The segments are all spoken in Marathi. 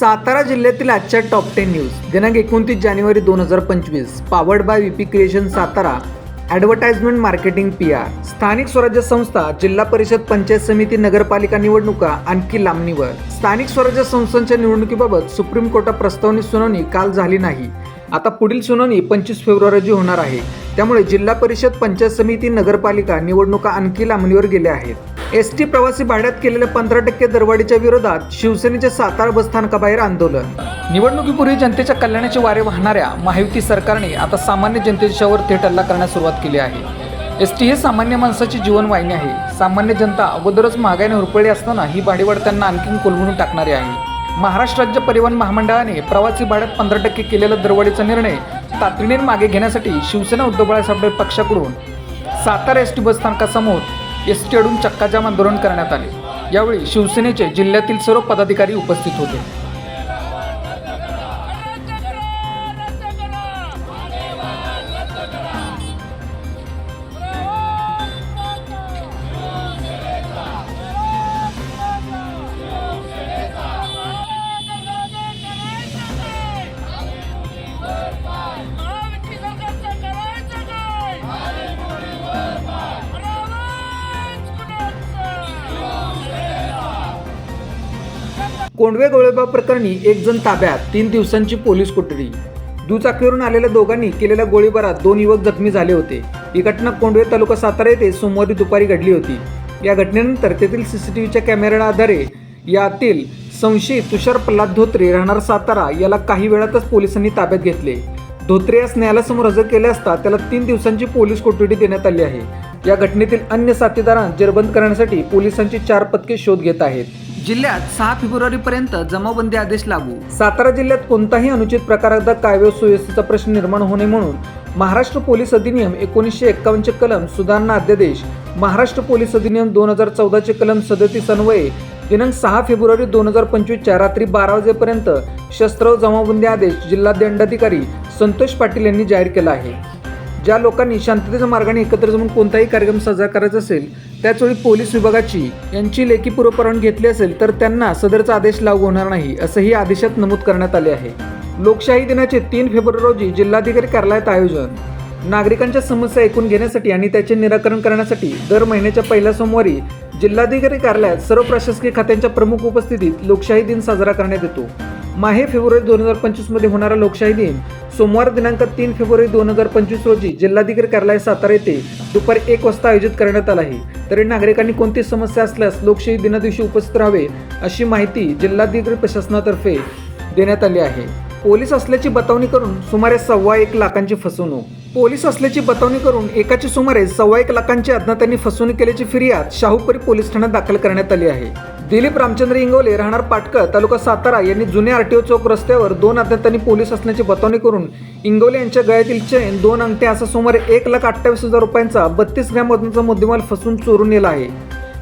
सातारा जिल्ह्यातील आजच्या टॉप टेन न्यूज दिनांक एकोणतीस जानेवारी दोन हजार पंचवीस. Powered by VP creation Satara. Advertisement marketing P R स्थानिक स्वराज्य संस्था जिल्हा परिषद पंचायत समिती नगरपालिका निवडणुका आणखी लांबणीवर. स्थानिक स्वराज्य संस्थांच्या निवडणुकीबाबत सुप्रीम कोर्टात प्रस्तावनी सुनावणी काल झाली नाही. आता पुढील सुनावणी पंचवीस फेब्रुवारी रोजी होणार आहे. त्यामुळे जिल्हा परिषद पंचायत समिती नगरपालिका निवडणुका आणखी लांबणीवर गेल्या आहेत. एस टी प्रवासी भाड्यात केलेल्या पंधरा टक्के दरवाढीच्या विरोधात शिवसेनेचे सातारा बसस्थानकाबाहेर आंदोलन. निवडणुकीपूर्वी जनतेच्या कल्याणाचे वारे वाहणाऱ्या महायुती सरकारने आता सामान्य जनतेच्यावर थेट हल्ला करण्यास सुरुवात केली आहे. एस टी हे सामान्य माणसाची जीवनवाहिनी आहे. सामान्य जनता अगोदरच महागाईने हुरपळली असताना ही भाडेवाढ त्यांना आणखी कोलमडून टाकणारी आहे. महाराष्ट्र राज्य परिवहन महामंडळाने प्रवासी भाड्यात पंधरा टक्के केलेला दरवाढीचा निर्णय तातडीने मागे घेण्यासाठी शिवसेना उद्धव बाळासाहेब पक्षाकडून सातारा एस टी बसस्थानकासमोर एस टी अडून चक्काजाम आंदोलन करण्यात आले. यावेळी शिवसेनेचे जिल्ह्यातील सर्व पदाधिकारी उपस्थित होते. कोंडवे गोळीबार प्रकरणी एक जण ताब्यात तीन दिवसांची पोलीस कोठडी. दुचाकीवरून आलेल्या दोघांनी केलेल्या गोळीबारात दोन युवक जखमी झाले होते. ही घटना कोंडवे तालुका सातारा येथे सोमवारी दुपारी घडली होती. या घटनेनंतर तेथील सीसीटीव्हीच्या कॅमेऱ्याच्या आधारे यातील संशयित तुषार प्रल्हाद धोत्रे राहणार सातारा याला काही वेळातच पोलिसांनी ताब्यात घेतले. धोत्रे यास न्यायालयासमोर हजर केले असता त्याला तीन दिवसांची पोलीस कोठडी देण्यात आली आहे. या घटनेतील अन्य साथीदारांना जेरबंद करण्यासाठी पोलिसांची चार पथके शोध घेत आहेत. जिल्ह्यात सहा फेब्रुवारी पर्यंत जमावबंदी आदेश लागू. सातारा जिल्ह्यात कोणताही अनुचित प्रकाराचा कायदे सुव्यवस्थेचा प्रश्न निर्माण होणे म्हणून महाराष्ट्र पोलीस अधिनियम एकोणीसशे एक्कावन्नचे कलम सुधारणा अध्यादेश महाराष्ट्र पोलीस अधिनियम दोन हजार चौदाचे कलम सदतीस अन्वये दिनांक सहा फेब्रुवारी दोन हजार पंचवीसच्या रात्री बारा वाजेपर्यंत शस्त्र जमावबंदी आदेश जिल्हा दंडाधिकारी संतोष पाटील यांनी जाहीर केला आहे. ज्या लोकांनी शांततेच्या मार्गाने एकत्र जमून कोणताही कार्यक्रम साजरा करायचा असेल त्याचवेळी पोलीस विभागाची यांची लेखी पूर्वपरवानगी घेतली असेल तर त्यांना सदरचा आदेश लागू होणार नाही असंही आदेशात नमूद करण्यात आले आहे. लोकशाही दिनाचे तीन फेब्रुवारी रोजी जिल्हाधिकारी कार्यालयात आयोजन. नागरिकांच्या समस्या ऐकून घेण्यासाठी आणि त्याचे निराकरण करण्यासाठी दर महिन्याच्या पहिल्या सोमवारी जिल्हाधिकारी कार्यालयात सर्व प्रशासकीय खात्यांच्या प्रमुख उपस्थितीत लोकशाही दिन साजरा करण्यात येतो. माहे फेब्रुवारी दोन हजार पंचवीसमध्ये होणारा लोकशाही दिन. सोमवार दिनांक तीन फेब्रुवारी दोन हजार पंचवीस रोजी जिल्हाधिकारी कार्यालय सातारा येथे दुपारी एक वाजता आयोजित करण्यात आला आहे. तरी नागरिकांनी कोणती समस्या असल्यास लोकशाही दिना दिवशी उपस्थित राहावे अशी माहिती जिल्हाधिकारी प्रशासनातर्फे देण्यात आली आहे. पोलीस असल्याची बतावणी करून सुमारे सव्वा एक लाखांची फसवणूक. पोलीस असल्याची बतावणी करून एकाची सुमारे सव्वा एक लाखांची अज्ञातांनी फसवणूक केल्याची फिर्याद शाहूपुरी पोलीस ठाण्यात दाखल करण्यात आली आहे. दिलीप रामचंद्र इंगोले राहणार पाटकर तालुका सातारा यांनी जुने आरटीओ चौक रस्त्यावर दोन अज्ञातांनी पोलीस असण्याची बतावणी करून इंगोले यांच्या गळ्यातील चेन दोन अंगठे असा सुमारे एक लाख अठ्ठावीस हजार रुपयांचा बत्तीस ग्रॅम वजनाचा मुद्देमाल फसवून चोरून नेला आहे.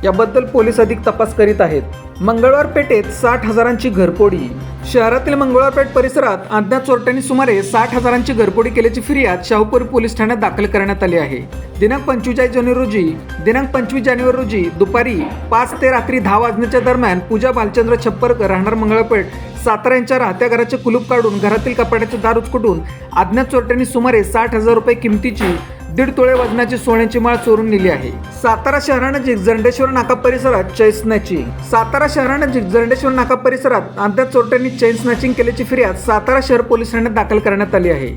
याबद्दल पोलीस अधिक तपास करीत आहेत. मंगळवार पेठेत साठ हजारांची घरपोडी शहरातील मंगळवारपेठ परिसरात अज्ञात चोरट्यांनी सुमारे साठ हजारांची घरपोडी केल्याची फिर्याद शाहूपूर पोलीस ठाण्यात दाखल करण्यात आली आहे. दिनांक पंचवीस जानेवारी रोजी दिनांक पंचवीस जानेवारी रोजी दुपारी पाच ते रात्री दहा वाजण्याच्या दरम्यान पूजा भालचंद्र छप्परकर राहणार मंगळपेठ सातारा यांच्या राहत्या घराचे कुलूप काढून घरातील कपाटाचे दार उचकुटून अज्ञात चोरट्यांनी सुमारे साठ हजार रुपये किमतीची दीड तोळे वजनाची सोन्याची माळ चोरून नेली आहे. सातारा शहरानजीक जंडेश्वर नाका परिसरात चैसण्याची सातारा शहरानजीक जंडेश्वर नाका परिसरात अज्ञात चोरट्यांनी चेन स्नॅचिंग केल्याची फिर्याद सातारा शहर पोलीस ठाण्यात दाखल करण्यात आली आहे.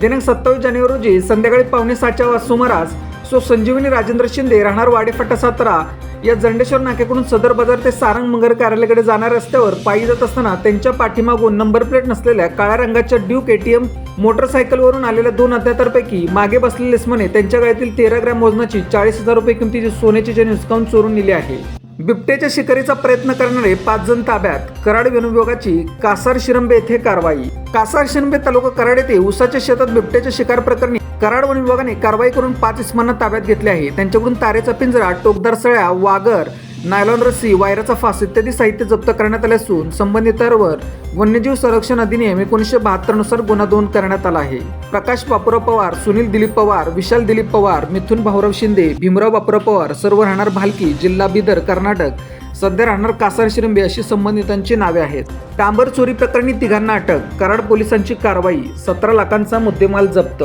दिनांक सत्तावीस जानेवारी रोजी संध्याकाळी पावणे सातच्या सुमारास सो संजीवनी राजेंद्र शिंदे राहणार वाडेफाटा सातारा या जंडेश्वर नाक्याकडून सदर बाजार ते सारंग मंगर कार्यालयाकडे जाणाऱ्या रस्त्यावर पायी जात असताना त्यांच्या पाठीमागून नंबर प्लेट नसलेल्या काळ्या रंगाच्या ड्यूक एटीएम मोटरसायकलवरून आलेल्या दोन अज्ञातांपैकी मागे बसलेले स्मने त्यांच्या गळ्यातील तेरा ग्रॅम वजनाची चाळीस हजार रुपये किमतीची सोन्याची चेन हिसकावून चोरून नेली आहे? बिबट्याच्या शिकारीचा प्रयत्न करणारे पाच जण ताब्यात. कराड वनविभागाची कासार शिरंबे येथे कारवाई. कासार शिरंबे तालुका कराड येथे उसाच्या शेतात बिबट्याच्या शिकार प्रकरणी कराड वन विभागाने कारवाई करून पाच इसमांना ताब्यात घेतले आहे. त्यांच्याकडून तारेचा पिंजरा टोकदार सळ्या वागर नायलॉन रस्सी वायराचा फास इत्यादी साहित्य जप्त करण्यात आले असून संबंधितांवर वन्यजीव संरक्षण अधिनियम एकोणीसशे बहात्तरनुसार गुन्हा नोंद करण्यात आला आहे. प्रकाश बापूराव पवार सुनील दिलीप पवार विशाल दिलीप पवार मिथुन भाऊराव शिंदे भीमराव बापूराव पवार सर्व राहणार भालकी जिल्हा बिदर कर्नाटक सध्या राहणार कासार शिरंबे अशी संबंधितांची नावे आहेत. डांबर चोरी प्रकरणी तिघांना अटक कराड पोलिसांची कारवाई सतरा लाखांचा मुद्देमाल जप्त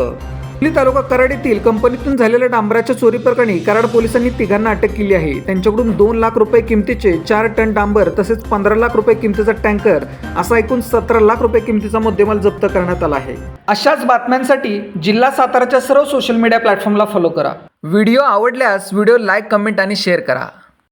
सांगली तालुका कराड येथील कंपनीतून झालेल्या डांबराच्या चोरी प्रकरणी कराड पोलिसांनी तिघांना अटक केली आहे. त्यांच्याकडून दोन लाख रुपये किमतीचे चार टन डांबर तसेच पंधरा लाख रुपये किमतीचा टँकर असा एकूण सतरा लाख रुपये किमतीचा मुद्देमाल जप्त करण्यात आला आहे. अशाच बातम्यांसाठी जिल्हा साताराच्या सर्व सोशल मीडिया प्लॅटफॉर्मला फॉलो करा. व्हिडिओ आवडल्यास व्हिडिओ लाईक कमेंट आणि शेअर करा.